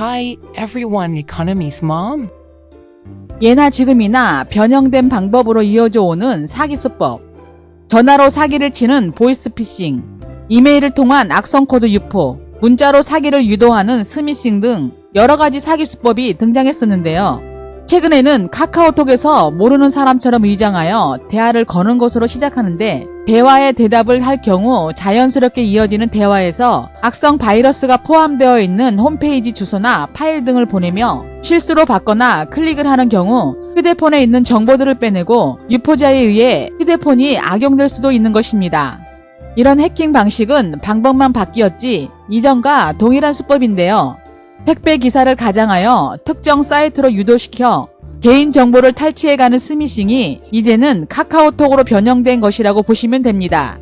Hi, everyone, Economy's mom. 예나 지금이나 변형된 방법으로 이어져 오는 사기 수법. 전화로 사기를 치는 보이스피싱, 이메일을 통한 악성 코드 유포, 문자로 사기를 유도하는 스미싱 등 여러 가지 사기 수법이 등장했었는데요. 최근에는 카카오톡에서 모르는 사람처럼 위장하여 대화를 거는 것으로 시작하는데 대화에 대답을 할 경우 자연스럽게 이어지는 대화에서 악성 바이러스가 포함되어 있는 홈페이지 주소나 파일 등을 보내며 실수로 받거나 클릭을 하는 경우 휴대폰에 있는 정보들을 빼내고 유포자에 의해 휴대폰이 악용될 수도 있는 것입니다. 이런 해킹 방식은 방법만 바뀌었지 이전과 동일한 수법인데요. 택배 기사를 가장하여 특정 사이트로 유도시켜 개인 정보를 탈취해가는 스미싱이 이제는 카카오톡으로 변형된 것이라고 보시면 됩니다.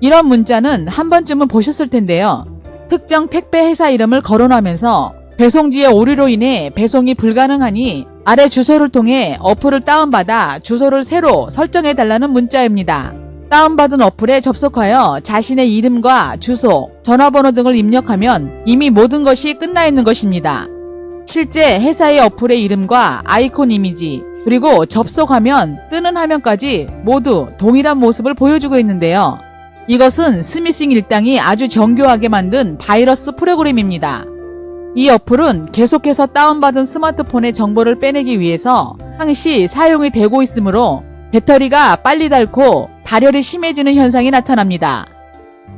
이런 문자는 한 번쯤은 보셨을 텐데요. 특정 택배 회사 이름을 거론하면서 배송지의 오류로 인해 배송이 불가능하니 아래 주소를 통해 어플을 다운받아 주소를 새로 설정해달라는 문자입니다. 다운받은 어플에 접속하여 자신의 이름과 주소, 전화번호 등을 입력하면 이미 모든 것이 끝나 있는 것입니다. 실제 회사의 어플의 이름과 아이콘 이미지, 그리고 접속하면 뜨는 화면까지 모두 동일한 모습을 보여주고 있는데요. 이것은 스미싱 일당이 아주 정교하게 만든 바이러스 프로그램입니다. 이 어플은 계속해서 다운받은 스마트폰의 정보를 빼내기 위해서 항시 사용이 되고 있으므로 배터리가 빨리 닳고 발열이 심해지는 현상이 나타납니다.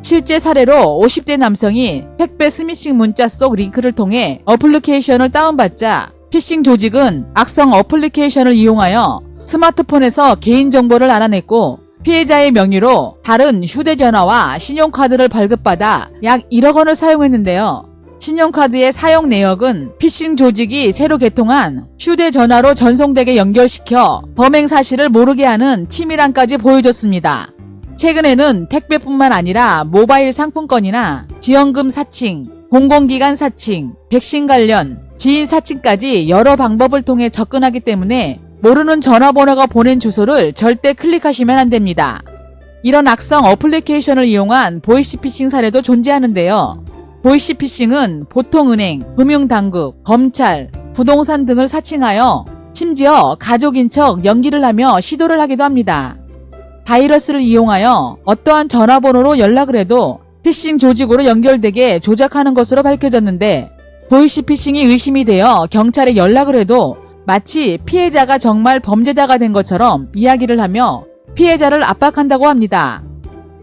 실제 사례로 50대 남성이 택배 스미싱 문자 속 링크를 통해 어플리케이션을 다운받자 피싱 조직은 악성 어플리케이션을 이용하여 스마트폰에서 개인정보를 알아냈고 피해자의 명의로 다른 휴대전화와 신용카드를 발급받아 약 1억 원을 사용했는데요. 신용카드의 사용 내역은 피싱 조직이 새로 개통한 휴대전화로 전송되게 연결시켜 범행 사실을 모르게 하는 치밀함까지 보여줬습니다. 최근에는 택배뿐만 아니라 모바일 상품권이나 지원금 사칭, 공공기관 사칭, 백신 관련, 지인 사칭까지 여러 방법을 통해 접근하기 때문에 모르는 전화번호가 보낸 주소를 절대 클릭하시면 안 됩니다. 이런 악성 어플리케이션을 이용한 보이시피싱 사례도 존재하는데요. 보이시피싱은 보통 은행, 금융당국, 검찰, 부동산 등을 사칭하여 심지어 가족인 척 연기를 하며 시도를 하기도 합니다. 바이러스를 이용하여 어떠한 전화번호로 연락을 해도 피싱 조직으로 연결되게 조작하는 것으로 밝혀졌는데 보이시피싱이 의심이 되어 경찰에 연락을 해도 마치 피해자가 정말 범죄자가 된 것처럼 이야기를 하며 피해자를 압박한다고 합니다.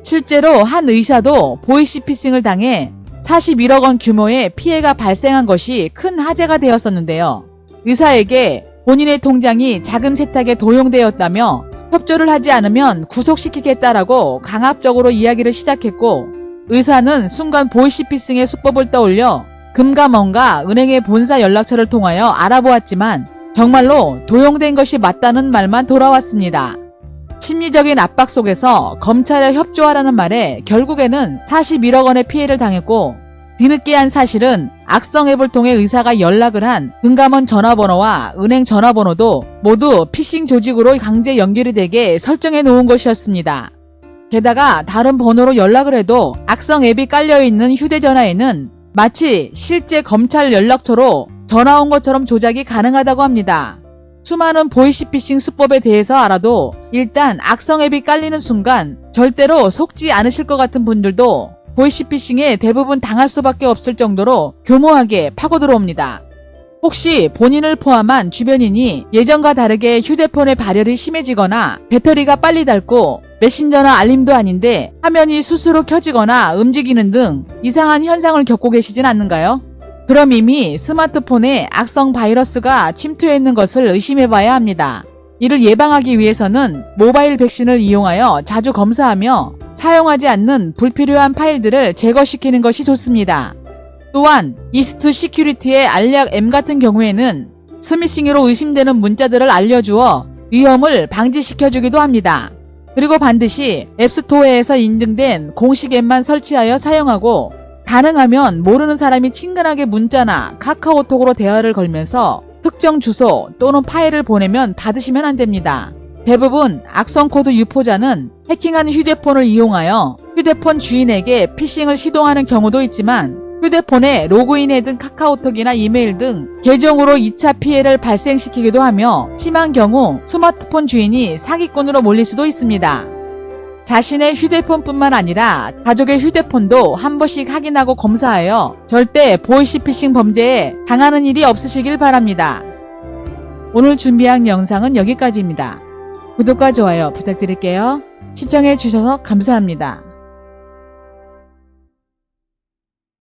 실제로 한 의사도 보이시피싱을 당해 41억 원 규모의 피해가 발생한 것이 큰 화제가 되었었는데요. 의사에게 본인의 통장이 자금 세탁에 도용되었다며 협조를 하지 않으면 구속시키겠다라고 강압적으로 이야기를 시작했고 의사는 순간 보이시피싱의 수법을 떠올려 금감원과 은행의 본사 연락처를 통하여 알아보았지만 정말로 도용된 것이 맞다는 말만 돌아왔습니다. 심리적인 압박 속에서 검찰에 협조하라는 말에 결국에는 41억 원의 피해를 당했고 뒤늦게 한 사실은 악성 앱을 통해 의사가 연락을 한 금감원 전화번호와 은행 전화번호도 모두 피싱 조직으로 강제 연결이 되게 설정해 놓은 것이었습니다. 게다가 다른 번호로 연락을 해도 악성 앱이 깔려 있는 휴대전화에는 마치 실제 검찰 연락처로 전화 온 것처럼 조작이 가능하다고 합니다. 수많은 보이시피싱 수법에 대해서 알아도 일단 악성 앱이 깔리는 순간 절대로 속지 않으실 것 같은 분들도 보이시피싱에 대부분 당할 수밖에 없을 정도로 교모하게 파고 들어옵니다. 혹시 본인을 포함한 주변인이 예전과 다르게 휴대폰의 발열이 심해지거나 배터리가 빨리 닳고 메신저나 알림도 아닌데 화면이 스스로 켜지거나 움직이는 등 이상한 현상을 겪고 계시진 않는가요? 그럼 이미 스마트폰에 악성 바이러스가 침투해 있는 것을 의심해 봐야 합니다. 이를 예방하기 위해서는 모바일 백신을 이용하여 자주 검사하며 사용하지 않는 불필요한 파일들을 제거시키는 것이 좋습니다. 또한 이스트 시큐리티의 알약 M 같은 경우에는 스미싱으로 의심되는 문자들을 알려주어 위험을 방지시켜주기도 합니다. 그리고 반드시 앱스토어에서 인증된 공식 앱만 설치하여 사용하고 가능하면 모르는 사람이 친근하게 문자나 카카오톡으로 대화를 걸면서 특정 주소 또는 파일을 보내면 받으시면 안 됩니다. 대부분 악성 코드 유포자는 해킹한 휴대폰을 이용하여 휴대폰 주인에게 피싱을 시도하는 경우도 있지만 휴대폰에 로그인해둔 카카오톡이나 이메일 등 계정으로 2차 피해를 발생시키기도 하며 심한 경우 스마트폰 주인이 사기꾼으로 몰릴 수도 있습니다. 자신의 휴대폰뿐만 아니라 가족의 휴대폰도 한 번씩 확인하고 검사하여 절대 보이시피싱 범죄에 당하는 일이 없으시길 바랍니다. 오늘 준비한 영상은 여기까지입니다. 구독과 좋아요 부탁드릴게요. 시청해 주셔서 감사합니다.